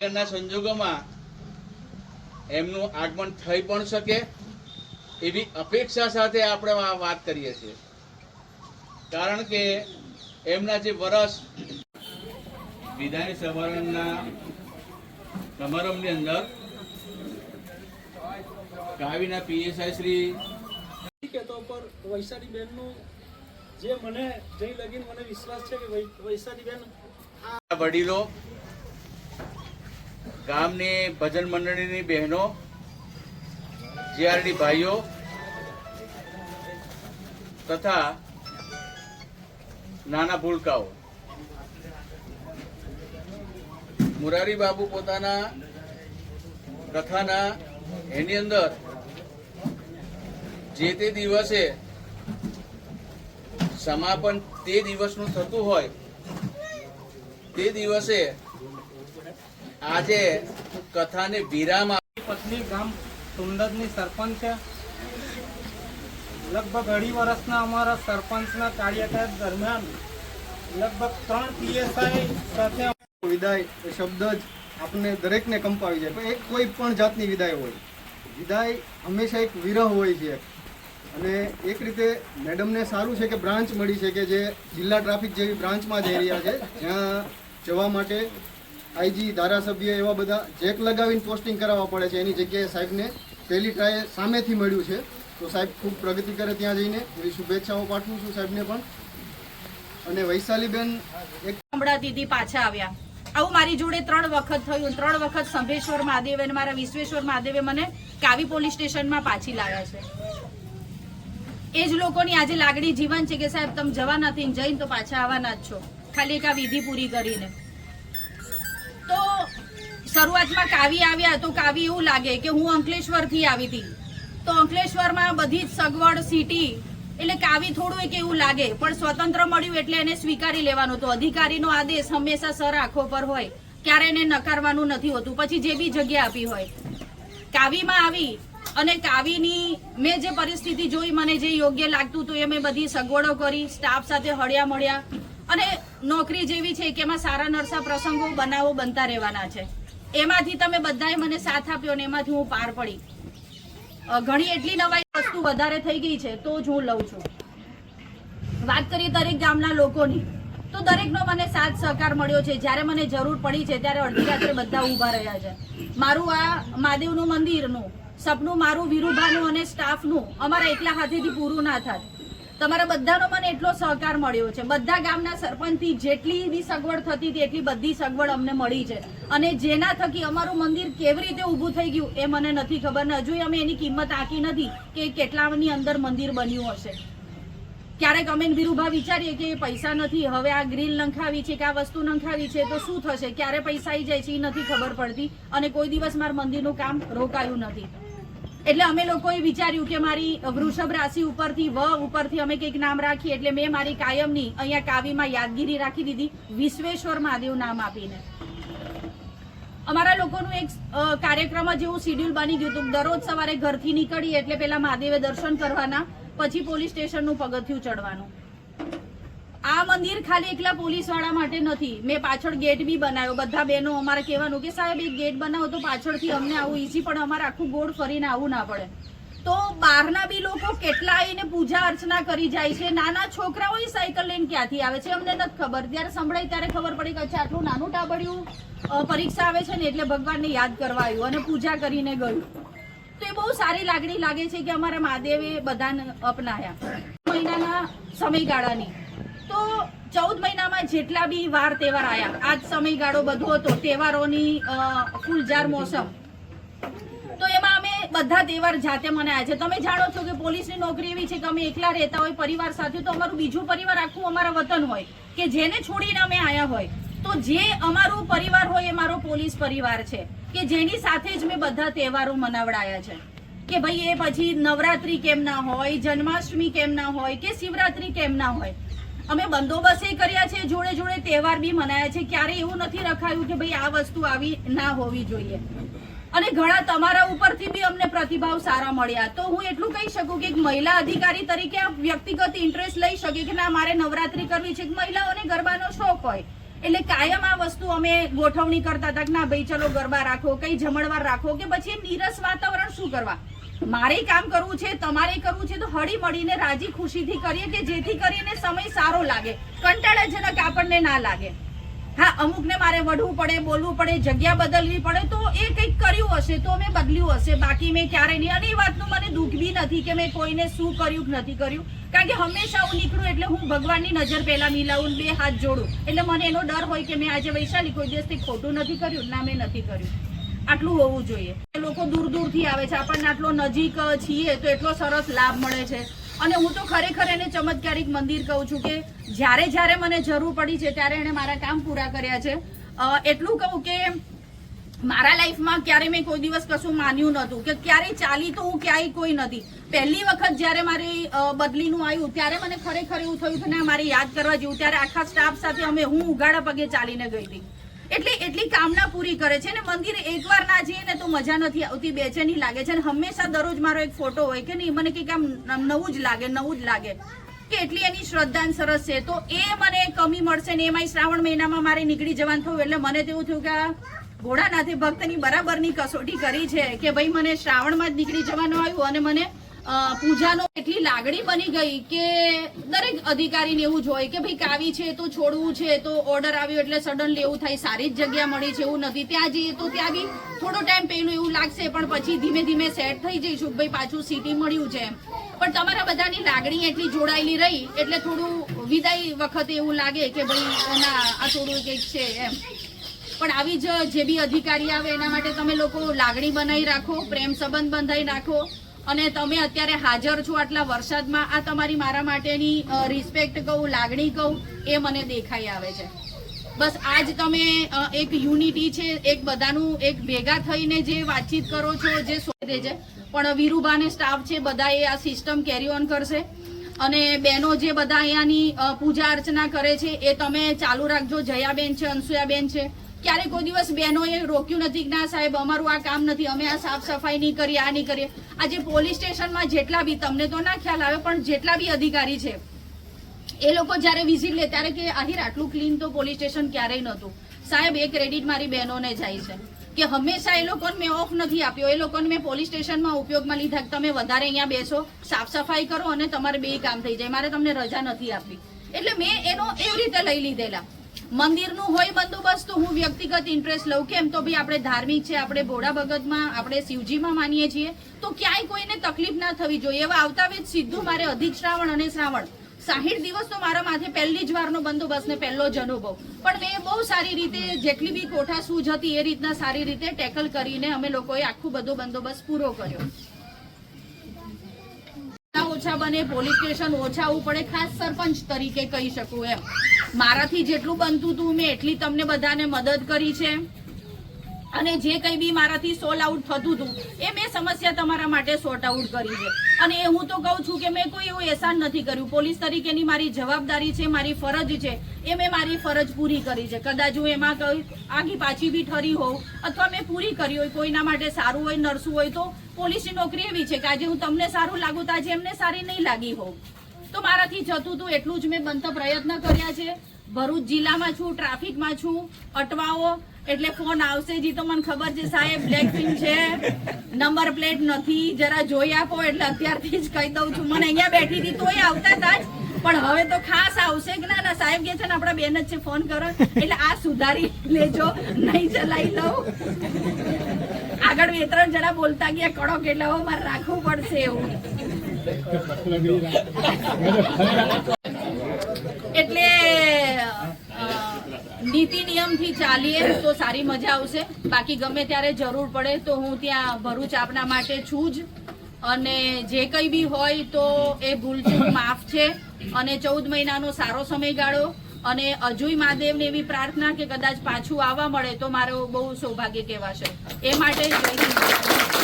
ના સંજોગોમાં એમનું આગમન થઈ પણ શકે એવી અપેક્ષા સાથે આપણે આ વાત કરીએ છીએ. કારણ કે એમના જે વરસ વિદાય સભાના સમારંભની અંદર કાવીના પીએસઆઈ શ્રી કહેતો પર વૈશાલી બેનનું જે મને જઈ લગીન મને વિશ્વાસ છે કે વૈશાલી બેન આ વડીલો ગામની ભજન મંડળીની બહેનો જીઆરડી ભાઈઓ, તથા નાના ભૂલકાઓ. મુરારી બાબુ પોતાના કથાના એની અંદર જે તે દિવસે સમાપન તે દિવસનું થતું હોય, તે દિવસે આજે કથાને વિરામ પત્ની ગામ સુંદરની સરપંચ છે. લગભગ અઢી વર્ષના અમારા સરપંચના કાર્યકાળ દરમિયાન લગભગ ત્રણ પીએસઆઈ સાથે વિદાય શબ્દ જ આપણે દરેકને કંપાવી જાય. પણ એક કોઈ પણ જાતની વિદાય હોય. વિદાય હંમેશા એક વિરહ હોય છે. અને એક રીતે મેડમને સારું છે કે બ્રાન્ચ મળી છે કે જે જિલ્લા ટ્રાફિક જેવી બ્રાન્ચમાં જઈ રહ્યા છે, જ્યાં જવા માટે આઈજી ધારાસભ્ય એવા બધા જેક લગાવીને પોસ્ટિંગ કરાવવા પડે છે. એની જગ્યાએ સાહેબને પહેલી ટ્રાય સામેથી મળ્યું છે. તો સાહેબ ખૂબ પ્રગતિ કરે ત્યાં જઈને. એવી શુભેચ્છાઓ પાઠવું છું સાહેબને પણ. અને વૈશાલીબેન એક સંભળાતી હતી પાછા આવ્યા. આવું મારી જોડે ત્રણ વખત થયું. ત્રણ વખત સંભેશ્વર મહાદેવ અને મારા વિશ્વેશ્વર મહાદેવે મને કાવી પોલીસ સ્ટેશનમાં પાછી લાવ્યા છે. એ જ લોકોની આજે લાગણી જીવન છે કે સાહેબ, તમે જવા નથી જઈને તો પાછા આવવાના જ છો. ખાલી એક આ વિધિ પૂરી કરીને. શરૂઆતમાં કાવી આવ્યા તો કાવી એવું લાગે કે હું અંકલેશ્વરથી આવી હતી. તો અંકલેશ્વરમાં બધી જ સગવડ, સિટી, એટલે કાવી થોડું એક એવું લાગે, પણ સ્વતંત્ર મળ્યું એટલે એને સ્વીકારી લેવાનું તો અધિકારીનો આદેશ હંમેશા સર આંખો પર હોય, ક્યારે એને નકારવાનું નથી હોતું. પછી જે બી જગ્યા આપી હોય. કાવીમાં આવી અને કાવીની મેં જે પરિસ્થિતિ જોઈ, મને જે યોગ્ય લાગતું હતું એ મેં બધી સગવડો કરી, સ્ટાફ સાથે હળ્યા મળ્યા. અને નોકરી જેવી છે કે એમાં સારા નરસા પ્રસંગો, બનાવો બનતા રહેવાના છે. એમાંથી તમે બધાએ મને સાથ આપ્યો ને એમાંથી હું પાર પડી. ઘણી એટલી નવાઈ વસ્તુ વધારે થઈ ગઈ છે, તો જ હું લઉં છું. વાત કરીએ દરેક ગામના લોકોની, તો દરેકનો મને સાથ સહકાર મળ્યો છે. જ્યારે મને જરૂર પડી છે, ત્યારે અડધી રાત્રે બધા ઊભા રહ્યા છે. મારું આ મહાદેવનું મંદિરનું, સપનું મારું વિરુભાનું અને સ્ટાફનું, અમારા એકલા હાથેથી પૂરું ના થાય. તમારા બધાનો મને એટલો સહકાર મળ્યો છે. બધા ગામના સરપંચથી જેટલી બી સગવડ થતી હતી, એટલી બધી સગવડ અમને મળી છે. અને જેના થકી અમારું મંદિર કેવી રીતે ઊભું થઈ ગયું એ મને નથી ખબર ને હજુ અમે એની કિંમત આંકી નથી કે કેટલાની અંદર મંદિર બન્યું હશે. ક્યારેક અમે વિરુભા વિચારીએ કે પૈસા નથી, હવે આ ગ્રીલ નંખાવી છે કે આ વસ્તુ નંખાવી છે તો શું થશે? ક્યારે પૈસા આવી જાય છે એ નથી ખબર પડતી અને કોઈ દિવસ મારા મંદિરનું કામ રોકાયું નથી. એટલે અમે લોકોએ વિચાર્યું કે મારી વૃષભ રાશિ ઉપરથી, વ ઉપરથી અમે કંઈક નામ રાખીએ. એટલે મેં મારી કાયમની અહીંયા કાવીમાં યાદગીરી રાખી દીધી. વિશ્વેશ્વર મહાદેવ નામ આપીને. અમારા લોકોનું એક કાર્યક્રમ જેવું શિડ્યુલ બની ગયું હતું. દરરોજ સવારે ઘરથી નીકળીએ એટલે પેલા મહાદેવે દર્શન કરવાના, પછી પોલીસ સ્ટેશનનું પગથિયું ચડવાનું. આ મંદિર ખાલી એકલા પોલીસવાળા માટે નથી. મેં પાછળ ગેટ બી બનાવ્યો. બધા બહેનો અમારે કહેવાનું કે સાહેબ, એક ગેટ બનાવો તો પાછળથી અમને આવું ઈઝી પણ અમારે આખું ગોળ ફરીને આવું ના પડે. તો બહારના બી લોકો કેટલા આવીને પૂજા અર્ચના કરી જાય છે. નાના છોકરાઓ સાયકલ લઈને ક્યાંથી આવે છે? અમને નથી ખબર. ત્યારે સંભળાય ત્યારે ખબર પડી કે અચ્છા, આટલું નાનું ટાબડિયું પરીક્ષા આવે છે ને એટલે ભગવાનને યાદ કરવા આવ્યું અને પૂજા કરીને ગયું. તો એ બહુ સારી લાગણી લાગે છે કે અમારા મહાદેવે બધાને અપનાયા. મહિનાના સમયગાળાની. તો ચૌદ મહિનામાં જેટલા બી વાર તહેવાર આયા, આજ સમયગાળો બધો હતો, તહેવારોની ફૂલઝાર મોસમ. તો એમાં અમે બધા તહેવાર જાતે મનાયા છે. તમે જાણો છો કે પોલીસની નોકરી એવી છે કે અમે એકલા રહેતા હોય, પરિવાર સાથે, તો અમારું બીજું પરિવાર આખું અમારા વતન હોય, કે જેને છોડીને અમે આયા હોય. તો જે અમારું પરિવાર હોય એ મારો પોલીસ પરિવાર છે, કે જેની સાથે જ મેં બધા તહેવારો મનાવડાયા છે. કે ભાઈ એ પછી નવરાત્રી કેમ ના હોય, જન્માષ્ટમી કેમ ના હોય, કે શિવરાત્રી કેમ ના હોય. અમે બંદોબસ્ત કર્યા છે, જોડે જોડે તહેવાર બી મનાયા છે. ક્યારે એવું નથી રખાયું કે ભાઈ આ વસ્તુ આવી ના હોવી જોઈએ. અને ઘણા તમારા ઉપરથી બી અમને પ્રતિભાવ સારા મળ્યા. તો હું એટલું કહી શકું કે એક મહિલા અધિકારી તરીકે આ વ્યક્તિગત ઇન્ટરેસ્ટ લઈ શકે કે ના, મારે નવરાત્રી કરવી છે. મહિલાઓને ગરબાનો શોખ હોય. એટલે કાયમ આ વસ્તુ અમે ગોઠવણી કરતા હતા કે ના, ભાઈ ચલો ગરબા રાખો, કઈ જમણવાર રાખો કે પછી નીરસ વાતાવરણ શું કરવા? મારે કામ કરવું છે, તમારે કરવું છે, તો હળી મળીને રાજી ખુશીથી કરીએ કે જેથી કરીને સમય સારો લાગે. કંટાળાજનક આપણને ના લાગે. હા, અમુકને મારે વઢવું પડે, બોલવું પડે, જગ્યા બદલવી પડે, તો એ કંઈક કર્યું હશે, તો મેં બદલ્યું હશે. બાકી મેં ક્યારે નહીં. અને એ વાતનું મને દુઃખ બી નથી કે મેં કોઈને શું કર્યું નથી કર્યું. કારણ કે હંમેશા હું નીકળું એટલે હું ભગવાનની નજર પહેલા મિલાવું બે હાથ જોડું. એટલે મને એનો ડર હોય કે મેં આજે વૈશાલી કોઈ દિવસથી ખોટું નથી કર્યું, ના મેં નથી કર્યું. આટલું હોવું જોઈએ. લોકો દૂર દૂરથી આવે છે. આપણને આટલો નજીક છીએ તો એટલો સરસ લાભ મળે છે. અને હું તો ખરેખર એને ચમત્કારિક મંદિર કહું છું કે જ્યારે જ્યારે મને જરૂર પડી છે ત્યારે એણે મારા કામ પૂરા કર્યા છે. એટલું કહું કે મારા લાઈફમાં ક્યારે મેં કોઈ દિવસ કશું માન્યું નહોતું કે ક્યારે ચાલી તો હું ક્યાંય કોઈ નથી. પહેલી વખત જ્યારે મારી બદલીનું આવ્યું ત્યારે મને ખરેખર એવું થયું કે ના, મારે યાદ કરવા જેવું. ત્યારે આખા સ્ટાફ સાથે અમે હું ઉઘાડા પગે ચાલીને ગઈ હતી. એટલે કામના પૂરી કરે છે ને મંદિરે એકવાર ના જઈએ ને તો મજા નથી આવતી બેચેની લાગે છે અને હંમેશા દરરોજ મારો એક ફોટો હોય કે નહીં, મને કંઈક આમ નવું જ લાગે, નવું જ લાગે. કે એટલી એની શ્રદ્ધા સરસ છે. તો એ મને કમી મળશે ને એમાં શ્રાવણ મહિનામાં મારે નીકળી જવાનું થયું એટલે મને તેવું થયું કે ભોળાનાથે ભક્તની બરાબરની કસોટી કરી છે કે ભાઈ મને શ્રાવણમાં જ નીકળી જવાનું આવ્યું અને મને પૂજાનો એટલી લાગણી બની ગઈ કે દરેક અધિકારીને એવું જ હોય કે ભાઈ કાવી છે તો છોડવું છે, તો ઓર્ડર આવ્યો એટલે સડનલી એવું થાય, સારી જ જગ્યા મળી છે, એવું નથી ત્યાં જઈએ તો ત્યાં બી થોડો ટાઈમ પહેલું એવું લાગશે, પણ પછી ધીમે ધીમે સેટ થઈ જઈશું ભાઈ પાછું સિટી મળ્યું છે. પણ તમારા બધાની લાગણી એટલી જોડાયેલી રહી, એટલે થોડું વિદાય વખતે એવું લાગે કે ભાઈ ના, આ થોડું કંઈક છે એમ પણ આવી જ જે બી અધિકારી આવે એના માટે તમે લોકો લાગણી બનાવી રાખો, પ્રેમ સંબંધ બંધાઈ રાખો અને તમે અત્યારે હાજર છો આટલા વરસાદમાં. આ તમારી મારા માટેની રિસ્પેક્ટ કહું, લાગણી કહું, એ મને દેખાઈ આવે છે. બસ આજ તમે એક યુનિટી છે, એક બધાનું, એક ભેગા થઈને જે વાતચીત કરો છો, જે શોધે છે. પણ વીરુભાને સ્ટાફ છે બધા એ આ સિસ્ટમ કેરી ઓન કરશે. અને બહેનો જે બધા અહીંયાની પૂજા અર્ચના કરે છે, એ તમે ચાલુ રાખજો. જયાબેન છે અનસુયાબેન છે. ક્યારે કોઈ દિવસ બહેનોએ રોક્યું નથી ના સાહેબ, અમારું આ કામ નથી, અમે આ સાફ સફાઈ નહીં કરીએ, આ નહીં કરીએ. આજે પોલીસ સ્ટેશનમાં જેટલા બી, તમને તો ના ખ્યાલ આવે, પણ જેટલા બી અધિકારી છે, એ લોકો જ્યારે વિઝિટ લે ત્યારે કે આહિર, આટલું ક્લીન તો પોલીસ સ્ટેશન ક્યારેય નહોતું. સાહેબ, એ ક્રેડિટ મારી બહેનોને જાય છે. કે હંમેશા એ લોકોને મેં ઓફ નથી આપ્યો, એ લોકોને મેં પોલીસ સ્ટેશનમાં ઉપયોગમાં લીધા તમે વધારે અહીંયા બેસો, સાફ સફાઈ કરો અને તમારે બે કામ થઈ જાય. મારે તમને રજા નથી આપી એટલે મેં એનો એવી રીતે લઈ લીધેલા. મંદિરનું હોય બંદોબસ્ત, તો હું વ્યક્તિગત ઇન્ટરેસ્ટ લઉં. કેમ? તો બી આપણે ધાર્મિક છે, આપણે ભોળા ભગતમાં, આપણે શિવજીમાં માનીએ છીએ. તો ક્યાંય કોઈને તકલીફ ના થવી જોઈએ. એવા આવતા વેત સીધું મારે અધિક શ્રાવણ અને શ્રાવણ. સાહીઠ દિવસ તો મારા માથે પહેલી જ વારનો બંદોબસ્ત ને પહેલો જ અનુભવ. પણ મેં બહુ સારી રીતે, જેટલી બી કોઠા સૂજ હતી, એ રીતના સારી રીતે ટેકલ કરીને અમે લોકોએ આખું બધો બંદોબસ્ત પૂરો કર્યો. ઓછા બને, પોલીસ સ્ટેશન ઓછા આવવું પડે, ખાસ સરપંચ તરીકે કહી શકું એમ. મારાથી જેટલું બનતું હતું મેં એટલી તમને બધાને મદદ કરી છે. અને જે કંઈ બી મારાથી સોલ્વ આઉટ થતું હતું એ મેં સમસ્યા તમારા માટે સોર્ટ આઉટ કરી છે. અને એ હું તો કહું છું કે મેં કોઈ એવું એહસાન નથી કર્યું. પોલીસ તરીકેની મારી જવાબદારી છે, મારી ફરજ છે, એ મેં મારી ફરજ પૂરી કરી છે. કદાચ હું એમાં કહ્યું આગી પાછી બી ઠરી હોઉં, અથવા મેં પૂરી કરી હોય, કોઈના માટે સારું હોય, નરસું હોય, તો પોલીસની નોકરી એવી છે કે આજે હું તમને સારું લાગુ તો આજે એમને સારી નહીં લાગી હોઉં. તો મારાથી જતું હતું એટલું જ મેં બનતા પ્રયત્ન કર્યા છે. ભરૂચ જિલ્લામાં છું, ટ્રાફિકમાં છું, અટવાઓ, એટલે ફોન આવશે જી તો મને ખબર છે સાહેબ, બ્લેક પિન છે. નંબર પ્લેટ નથી, જરા જોઈ આપો, એટલે અત્યારથી જ કહી દઉં છું. મને અહીંયા બેઠી હતી, તોય આવતા હતા જ. પણ હવે તો ખાસ આવશે કે ના ના, સાહેબ કે છે ને, આપણા બેન જ છે, ફોન કરો. એટલે આ સુધારી લેજો, નહીં ચલાવી લઉં આગળ બે ત્રણ જણા બોલતા ગયા કડક કેટલો મારે રાખવું પડશે એવું. એટલે નીતિ નિયમથી ચાલીએ, તો સારી મજા આવશે. બાકી ગમે ત્યારે જરૂર પડે, તો હું ત્યાં ભરૂચ આપના માટે છું જ. અને જે કંઈ બી હોય, તો એ ભૂલચૂક માફ છે. અને ચૌદ મહિનાનો સારો સમયગાળો. અને અજુય મહાદેવને એવી પ્રાર્થના કે કદાચ પાછું આવવા મળે તો મારો બહુ સૌભાગ્ય કહેવાશે એ માટે જય.